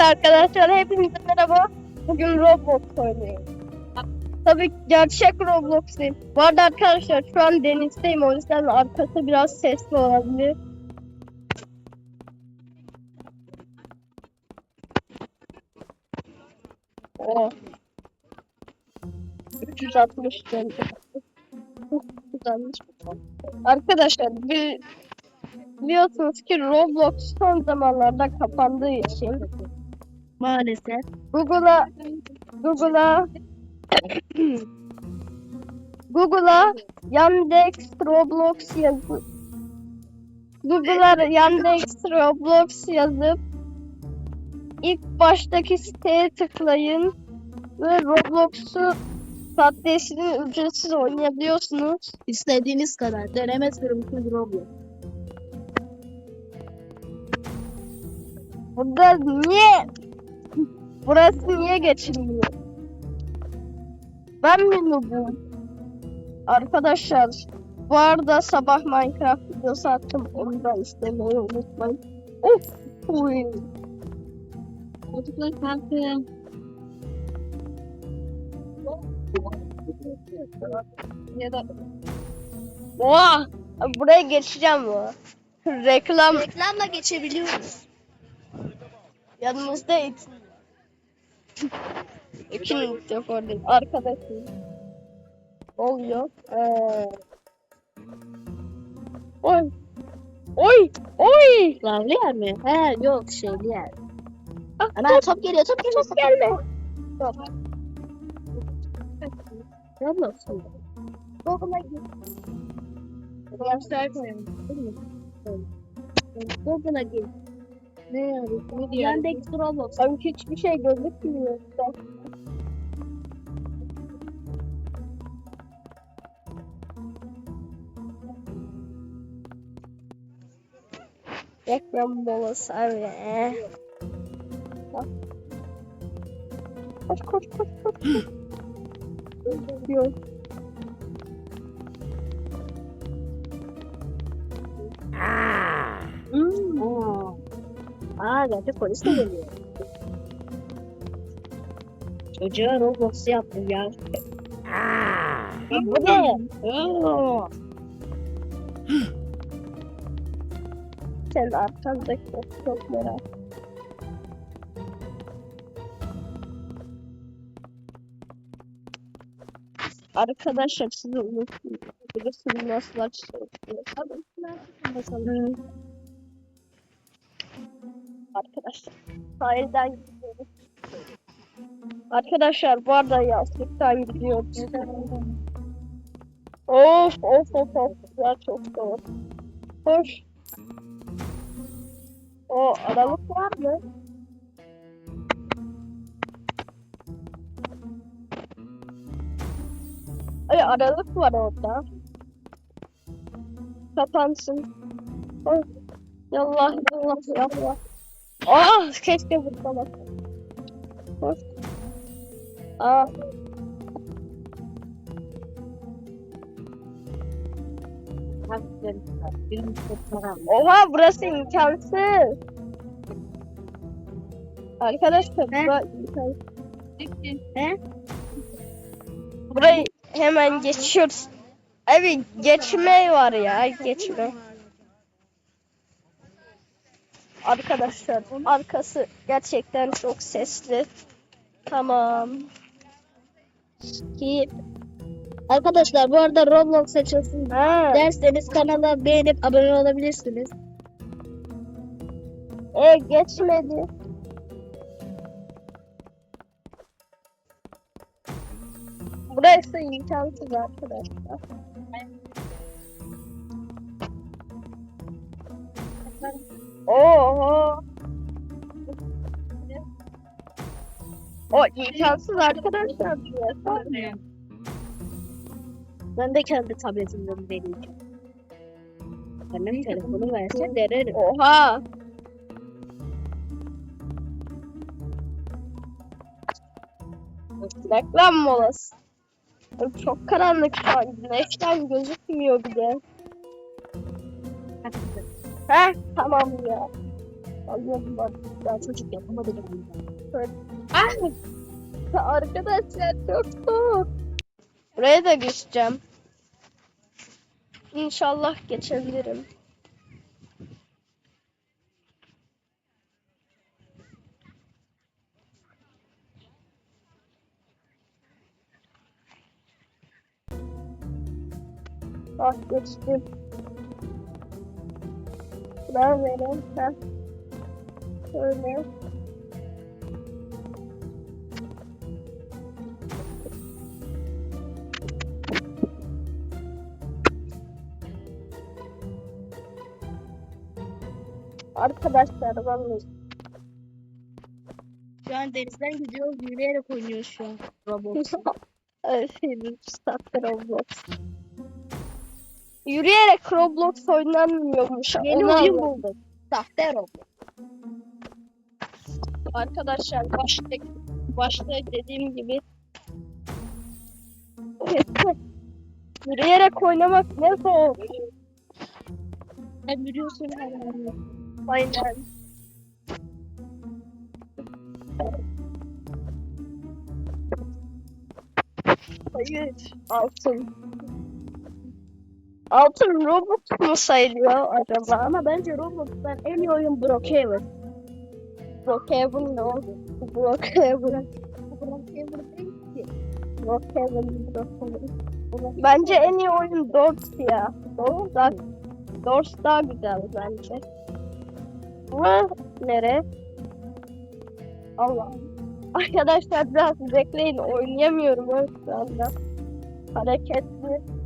arkadaşlar hepinize merhaba. Bugün Roblox oynuyoruz. Tabii gerçek Roblox'tayım. Bu arada arkadaşlar şu an denizdeyim o yüzden arkası biraz sesli olabilir. Oo. 360 derece. Çok güzelmiş. Arkadaşlar bir biliyorsunuz ki Roblox son zamanlarda kapandığı için Maalesef. Google'a Google'a Google'a Yandex Roblox yazıp Google'a Yandex Roblox yazıp ilk baştaki siteye tıklayın ve Roblox'u saatleştirin ücretsiz oynayabiliyorsunuz. İstediğiniz kadar. Deneme sürümsüz Roblox. Burada niye burası niye geçilmiyor? Ben mi noobum? Arkadaşlar bu arada sabah Minecraft videosu attım. Onu da izlemeyi unutmayın. Of! Uy. Çocuklar kalkın. Ya da... Oha! Buraya geçeceğim bu. Reklam Reklamla geçebiliyoruz. yanımızda iki. İki defa değil. Arkadaşım. Oluyor. Ee... Oy. Oy. Oy. Lavlı yer mi? He yok şeyli yer. Ah, Ana top geliyor top geliyor. Çok gelme. Roblox mu? Google'a git. Gençler koyalım. Google'a gir. Ne yani? Ne diyor? Yandex Roblox. Sanki hiçbir şey gözükmüyor. Reklam molası abi. Koş koş koş. koş. Yok. Aa gerçek polis de geliyor. Çocuğa Roblox yaptım ya. Ya bu ne? Aa. Sen arkandaki çok merak. Arkadaşlar sizi unuttum. Bilirsiniz nasıl açılıyor. Arkadaşlar sahilden gidiyoruz. Arkadaşlar bu arada yastıktan gidiyoruz. Of of of of. Ya çok zor. Hoş. O aralık var mı? Ay aralık var orada. Kapansın. Oh. Yallah yallah yallah. Ah keşke bak. Hoş. Ah. Oha burası imkansız. Arkadaşlar bura imkansız. He? Burayı hemen geçiyoruz. Abi geçme var ya geçme. Arkadaşlar arkası gerçekten çok sesli. Tamam. Ki Arkadaşlar bu arada Roblox açılsın Ha. derseniz kanala beğenip abone olabilirsiniz. E geçmedi. Burası imkansız arkadaşlar. Oho. O imkansız arkadaşlar. Ben de kendi tabletimden deneyeceğim. Annem telefonu verse denerim. Oha. Reklam molası. Çok karanlık şu an. Güneşten gözükmüyor bile. Heh tamam ya. Alıyorum bak. Daha çocuk yapamadı galiba. Arkadaşlar çok soğuk. Buraya da geçeceğim. İnşallah geçebilirim. Ah geçtim. Ben vereyim. Heh. Şöyle. Arkadaşlar vallahi Şu an denizden gidiyoruz yürüyerek oynuyoruz şu an. Roblox. Sahte Roblox. Yürüyerek Roblox oynanmıyormuş. Yeni Onu oyun bulduk. Sahte Roblox. Arkadaşlar başta, başta dediğim gibi yürüyerek oynamak ne zor. Sen yürüyorsun hala. Aynen. Hayır. Altın. Altın Roblox mu sayılıyor acaba? Ama bence Roblox'tan en iyi oyun Brookhaven. Brookhaven ne oldu? Brookhaven. Brookhaven değil ki. Brookhaven. Brookhaven. Bence en iyi oyun Doors ya. Doors daha, Doors daha güzel bence. Ama nere? Allah. Arkadaşlar biraz bekleyin oynayamıyorum şu anda. Hareketli.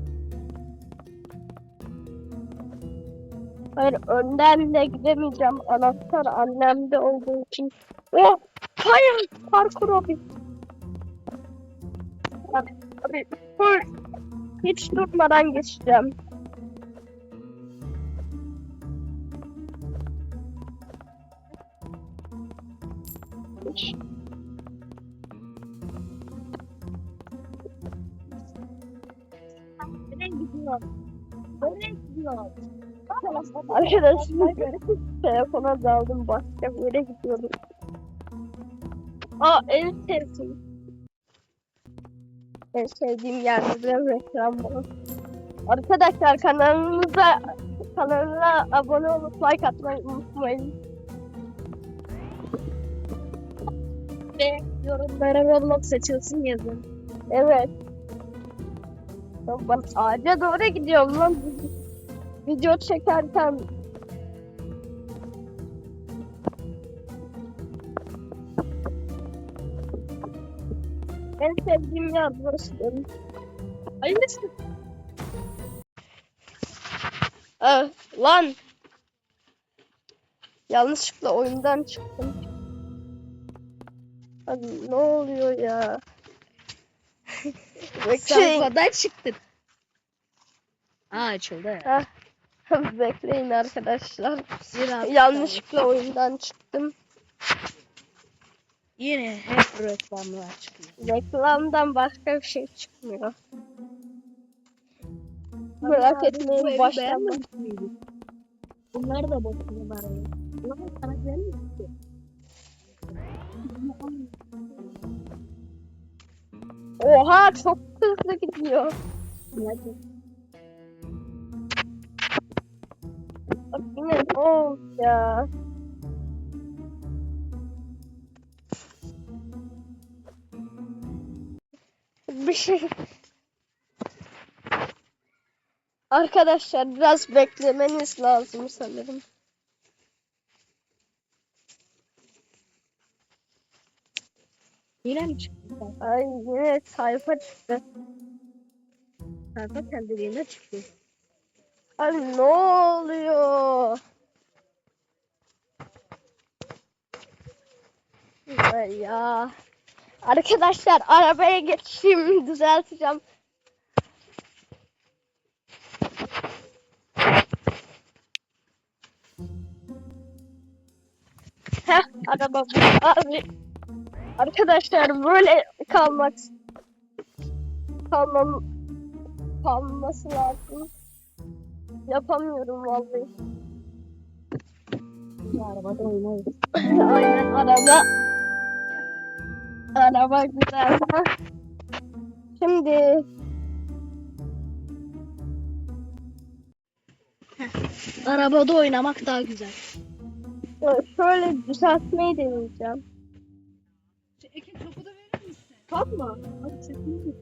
Hayır önden de gidemeyeceğim. Anahtar annemde olduğu için. Oh! Hayır! Parkur abi. Abi, abi, dur. Hiç durmadan geçeceğim. Hiç. Nereye gidiyor? Nereye gidiyor? Arkadaşlar telefona daldım başka bir yere gidiyordum. Aa en sevdiğim. En sevdiğim yerde reklam var. Arkadaşlar kanalımıza kanalına abone olup like atmayı unutmayın. Ve yorumlara Roblox açılsın yazın. Evet. Ben ağaca doğru gidiyorum lan. Video çekerken En sevdiğim yer burası benim. Hayırlısı. Ah, lan. Yanlışlıkla oyundan çıktım. Abi ne oluyor ya? Bekleyin. Sayfadan çıktın. Aa açıldı. Bekleyin arkadaşlar. Zira Yanlışlıkla oyundan çıktım. Yine hep reklamlar çıkıyor. Reklamdan başka bir şey çıkmıyor. Merak etmeyin miydin? Bunlar da boşuna var. Bunlar sana güvenmiş ki. Oha çok hızlı gidiyor. Hadi. Bak yine ne oldu ya? Bir şey... Arkadaşlar biraz beklemeniz lazım sanırım. Yine mi çıktı? Ay yine sayfa çıktı. Sayfa kendiliğine çıktı. Ay ne oluyor? Ya. Arkadaşlar arabaya geçeyim düzelteceğim. Heh araba. Abi. Arkadaşlar böyle kalmak kalmam kalması lazım. Yapamıyorum vallahi. Arabada oynarız. Aynen araba. Araba güzel. Şimdi Arabada oynamak daha güzel. şöyle düzeltmeyi deneyeceğim. Ekin topu da verir misin? Top mu? Hadi çekin.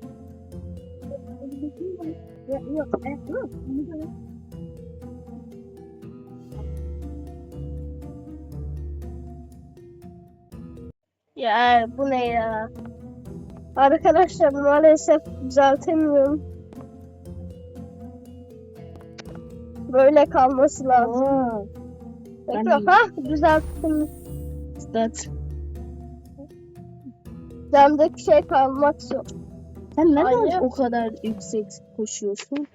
Ya, yok, e, yok. Ya bu ne ya? Arkadaşlar maalesef düzeltemiyorum. Böyle kalması lazım. Aa, Ben Bekle, de- ha düzelttim. that. Camdaki şey kalmak yok. Sen neden o kadar yüksek koşuyorsun?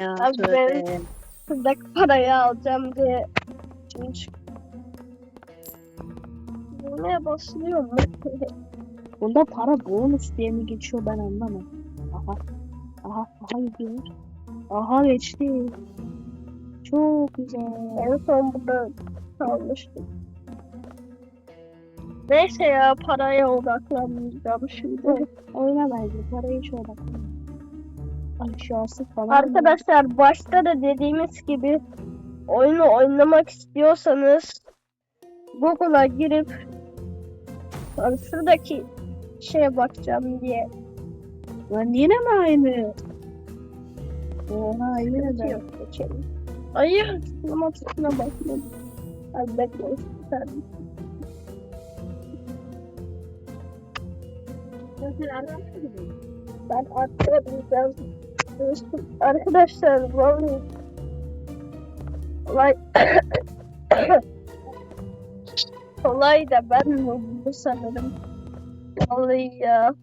Ya Abi tövbe. ben- Şuradaki parayı alacağım diye. Şimdi Düğmeye basılıyor mu? Bunda para bonus diye mi geçiyor ben anlamadım. Aha. Aha. Aha gidiyor. Aha geçti. Çok güzel. en son burada kalmıştım. Neyse ya paraya odaklanmayacağım şimdi. Oyna bence. Parayı hiç odaklanma. Aşağısı falan. Arkadaşlar başta da dediğimiz gibi oyunu oynamak istiyorsanız Google'a girip yani şuradaki şeye bakacağım diye Lan yine mi aynı? Oha yine de. yok geçelim. Hayır, ama tuşuna bakmadım. Hadi bekle. saniye. Ben arkaya bineceğim. Arkadaşlar vallahi olay olay da ben bu sanırım. Vallahi ya.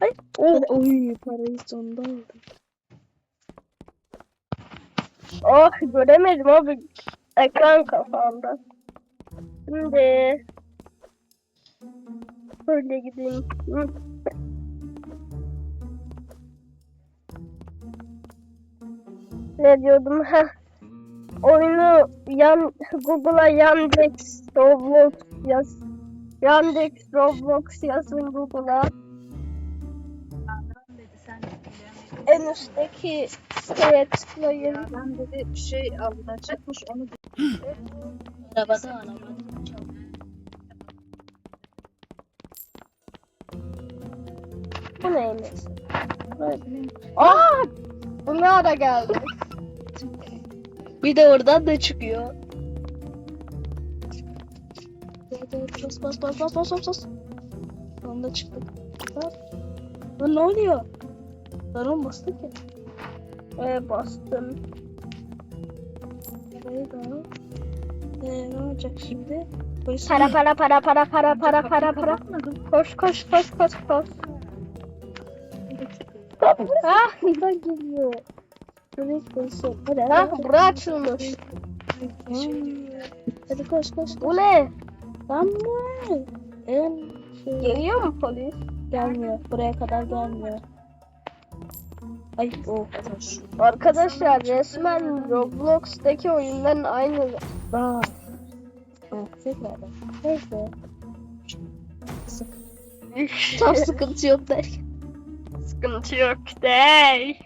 Ay, oh, Oy parayı sonunda aldım. oh göremedim abi. Ekran kafamda. Şimdi böyle gideyim. Ne diyordum? Heh. Oyunu yan Google'a Yandex Roblox yaz. Yandex Roblox yazın Google'a. En üstteki siteye tıklayın. Ben dedi bir şey alınacakmış onu Arabada arabada. Bu neymiş? Aa! Bu ne ara geldi? Bir de oradan da çıkıyor. Bas bas bas bas bas bas bas. Sonunda çıktık. Bas. Lan ne oluyor? Lan bastık ya. Ee, bastım. Parayı da. Ee, ne olacak şimdi? Polis Para para para para para para para para. Koş koş koş koş koş. Ah, Buradan geliyor. Hadi. bura açılmış. Hadi koş koş. Bu ne? Lan bu ne? En şey Geliyor mu polis? gelmiyor. Buraya kadar gelmiyor. Ay oh. Arkadaşlar resmen Roblox'taki oyunların aynı. Bak. Neyse. Tam sıkıntı yok derken. Sıkıntı yok dey.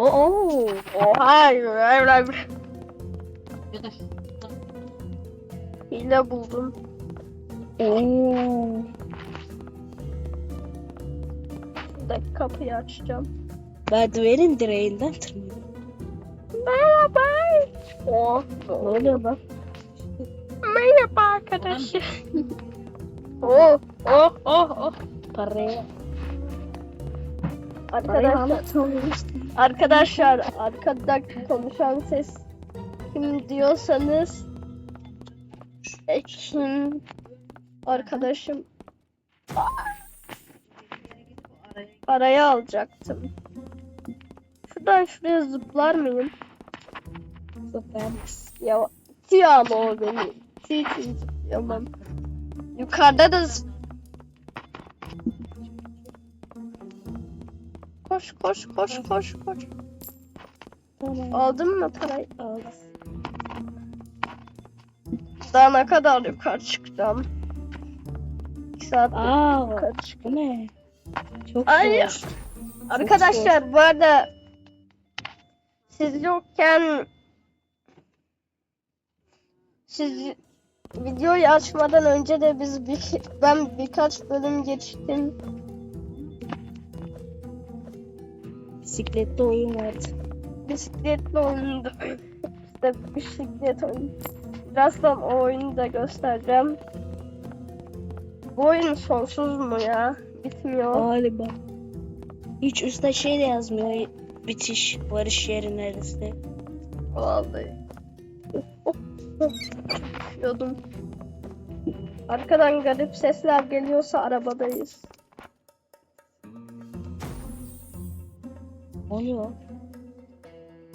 Oo. Oha. Hile buldum. Oo. Bir dakika kapıyı açacağım. Merdivenin direğinden tırmanıyor. Merhaba. Oh. Ne oluyor lan? Merhaba arkadaşlar. oh, oh, oh, oh. Parayı Arkadaşlar, anlatamıyoruz. Arkadaşlar arkada konuşan ses kim diyorsanız Ekin arkadaşım araya alacaktım. Şuradan şuraya zıplar mıyım? Süpermiş. Ya tiyo ama o beni. Tiyo için zıplayamam. Yukarıda da zıp- Koş koş koş koş koş. Tamam. Aldın mı parayı? Al. Daha ne kadar yukarı çıkacağım? 2 saat Aa, yukarı çık. bu ne? Çok Ay, zor. Arkadaşlar bu arada siz yokken siz videoyu açmadan önce de biz bir, ben birkaç bölüm geçtim. Bisikletli oyun vardı. Bisikletli oyundu. işte bisiklet oyunu. Birazdan o oyunu da göstereceğim. Bu oyun sonsuz mu ya? Bitmiyor. Galiba. Hiç üstte şey de yazmıyor. Bitiş, varış yeri neresi. Vallahi. Üşüyordum. Arkadan garip sesler geliyorsa arabadayız. Oluyor.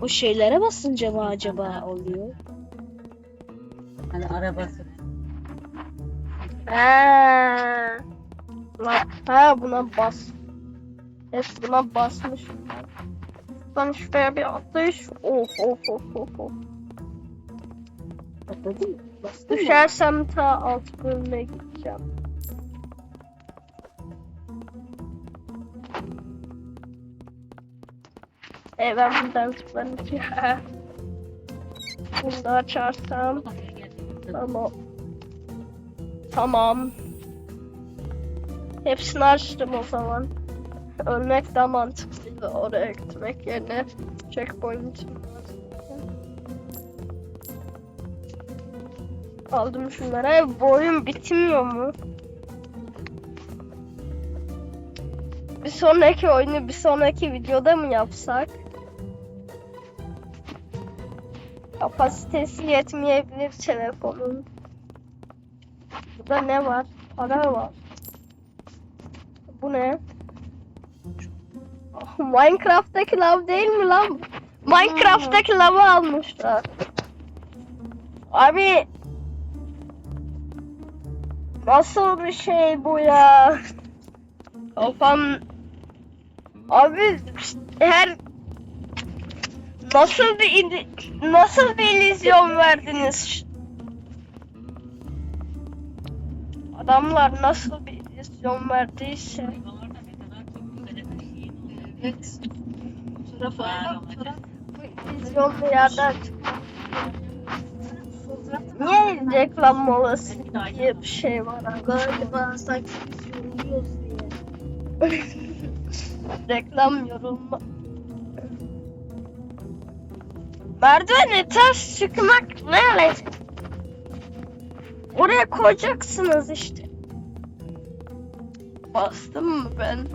O şeylere basınca mı acaba oluyor? Hani arabası. Ha. Ha buna bas. Evet buna basmışım ben. Şuraya bir atlayış. Of of of of of. Atladın mı? Bastın mı? Düşersem ta alt bölüme gideceğim. E ben buradan ki. Bunu da açarsam. Tamam. Tamam. Hepsini açtım o zaman. Ölmek daha mantıklıydı oraya gitmek yerine. Checkpoint'im var. Aldım şunlara. Bu oyun bitmiyor mu? Bir sonraki oyunu bir sonraki videoda mı yapsak? Kapasitesi yetmeyebilir telefonun. Burada ne var? Para var. Bu ne? Oh, Minecraft'taki lav değil mi lan? Minecraft'taki lavı almışlar. Abi Nasıl bir şey bu ya? Kafam Abi her nasıl bir nasıl bir illüzyon verdiniz? Adamlar nasıl bir illüzyon verdiyse. Evet. Bu illüzyonlu yerden. Niye reklam molası diye bir şey var? Galiba sanki biz yoruluyoruz diye. Reklam yorulma. Merdivene ters çıkmak ne alaka? Oraya koyacaksınız işte. Bastım mı ben?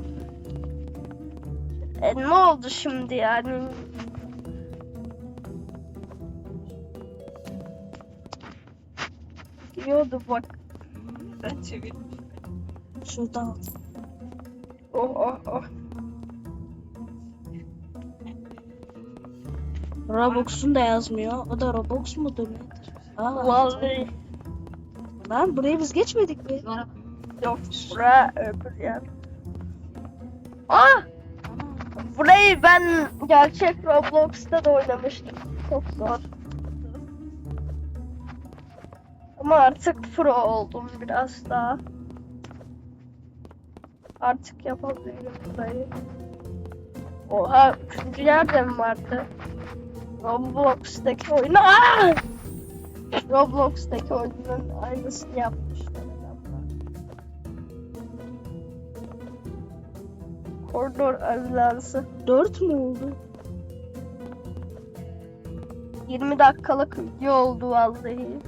E ne oldu şimdi yani? Gidiyordu bak. Ben çevirdim. Şuradan al. Oh oh oh. Robux'un da yazmıyor. O da Robux mudur nedir? Aa, Vallahi Lan burayı biz geçmedik mi? Yok. Bura öbür yer. Ah! Burayı ben gerçek Roblox'ta da oynamıştım. Çok zor. Ama artık pro oldum biraz daha. Artık yapabilirim burayı. Oha, üçüncü yerde mi vardı? Roblox'taki oyunu... Aa! Roblox'taki oyunun aynısını yapmışlar adamlar. Koridor ambulansı. 4 mü oldu? 20 dakikalık video oldu vallahi.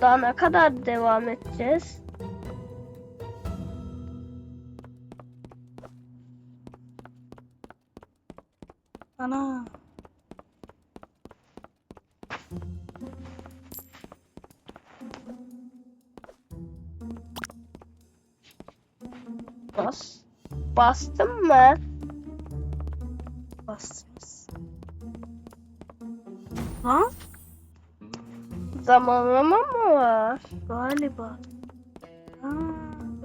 Daha ne kadar devam edeceğiz? Ana. Bas. Bastım mı? Bastınız. Ha? Zamanlama mı var? Galiba. Ha,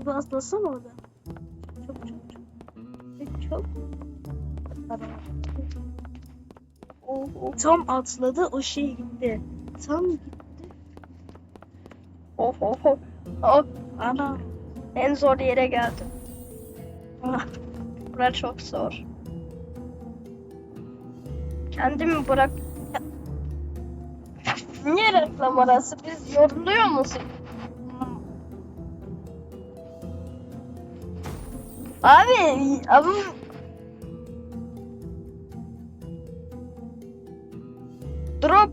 bir atlasana orada. Çok çok çok. çok. Oh, oh, Tam atladı o şey gitti. Tam oh, oh, oh. Oh, ana. en zor yere geldim. Ah, Bura çok zor. Kendimi bırak... Niye reklam arası? Biz yoruluyor musun? Abi ama...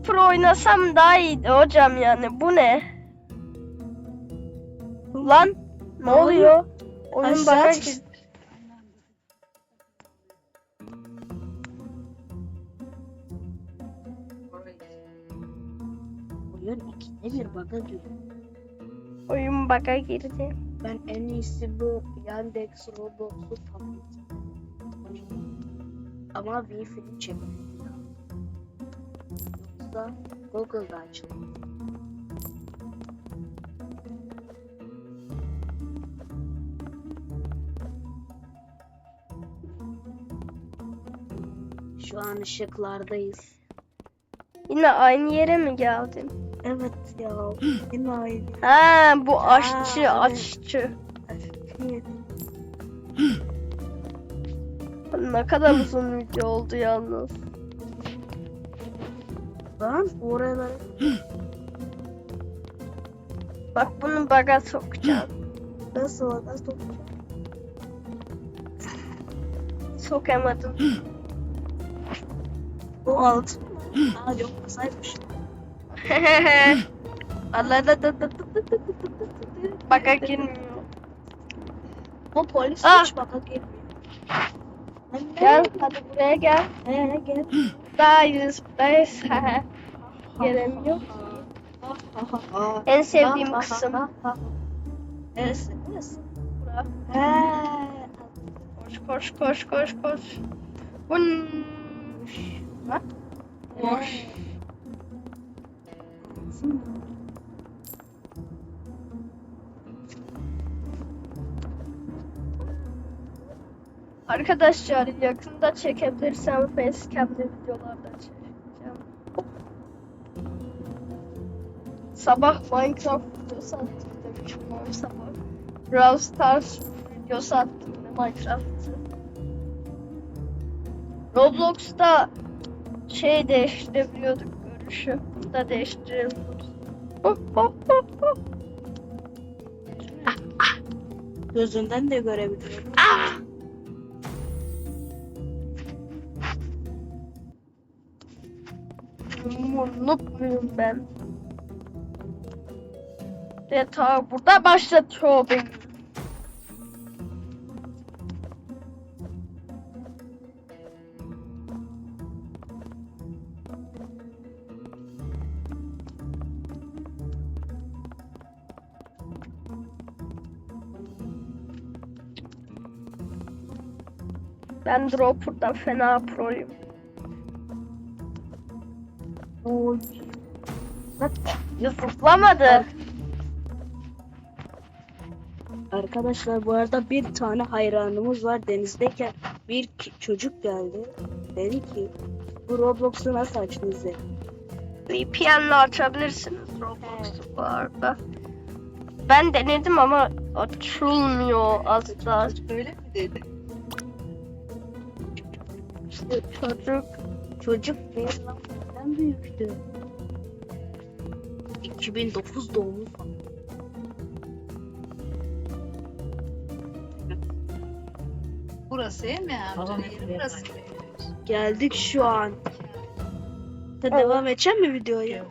Dropper oynasam daha iyiydi hocam yani. Bu ne? Lan ne oluyor? Oyun Aşağı baka çık- girdi. Oyun ikide bir bana giriyor. Oyun baka girdi. Ben en iyisi bu Yandex Roblox'u tanıtacağım. Ama Wi-Fi'ni çekmem lazım. Yoksa Google'da açılır. Şu an ışıklardayız. Yine aynı yere mi geldin? Evet ya. Yine aynı. Ha bu aşçı evet. aşçı. Evet. Ne kadar uzun video oldu yalnız. Ben oralara Bak bunu baga sokacağım. nasıl nasıl Sokamadım. Bu altın mı? Aa yok masaymış. Allah da da da da da da da da. baga girmiyor. Bu polis Ah! hiç baka girmiyor. Gel hadi buraya gel. He gel. Daha yüzdayız. Gelemiyor. En sevdiğim kısım. Neresi? Neresi? Koş koş koş koş koş. Bun. Bak. Arkadaşlar yakında çekebilirsem facecam'de videolarda çekeceğim. Sabah Minecraft videosu attım demişim o sabah. Brawl Stars videosu attım da Minecraft'ı. Roblox'ta şey değiştirebiliyorduk görüşü. Bunu da değiştirebiliyoruz. Oh, oh. Gözünden de görebiliyorum. Noob muyum ben? Ve ta burada başlatıyor beni. Ben Dropper'da fena proyum. Oy. Ya zıplamadı. Arkadaşlar bu arada bir tane hayranımız var denizdeyken bir çocuk geldi. Dedi ki bu Roblox'u nasıl açtınız dedi. VPN'le açabilirsiniz Roblox'u bu arada. Ben denedim ama açılmıyor asla. Öyle mi dedi? İşte çocuk Çocuk benim lafımdan büyüktü. 2009 doğumlu falan. Burası değil mi amca? Yeri burası. Geldik şu an. Sen devam edecek mi videoya?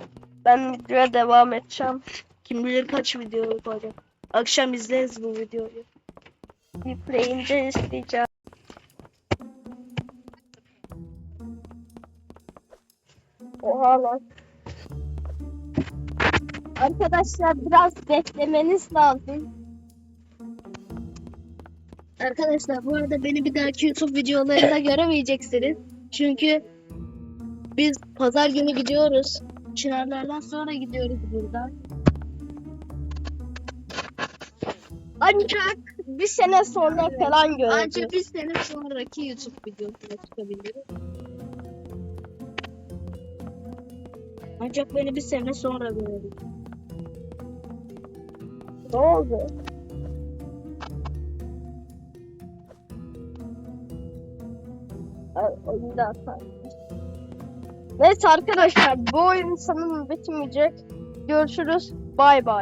ben videoya devam edeceğim. Kim bilir kaç video yapacak. Akşam izleriz bu videoyu. Yükleyince isteyeceğim. Oha lan. Arkadaşlar biraz beklemeniz lazım. Arkadaşlar bu arada beni bir dahaki YouTube videolarında göremeyeceksiniz. Çünkü biz pazar günü gidiyoruz. Çınarlardan sonra gidiyoruz buradan. Ancak bir sene sonra Evet. falan göreceğiz. Ancak bir sene sonraki YouTube videosuna çıkabilirim. Ancak beni bir sene sonra görelim. Ne oldu? Oyunda hata. Neyse arkadaşlar bu oyun sanırım bitmeyecek. Görüşürüz. Bay bay.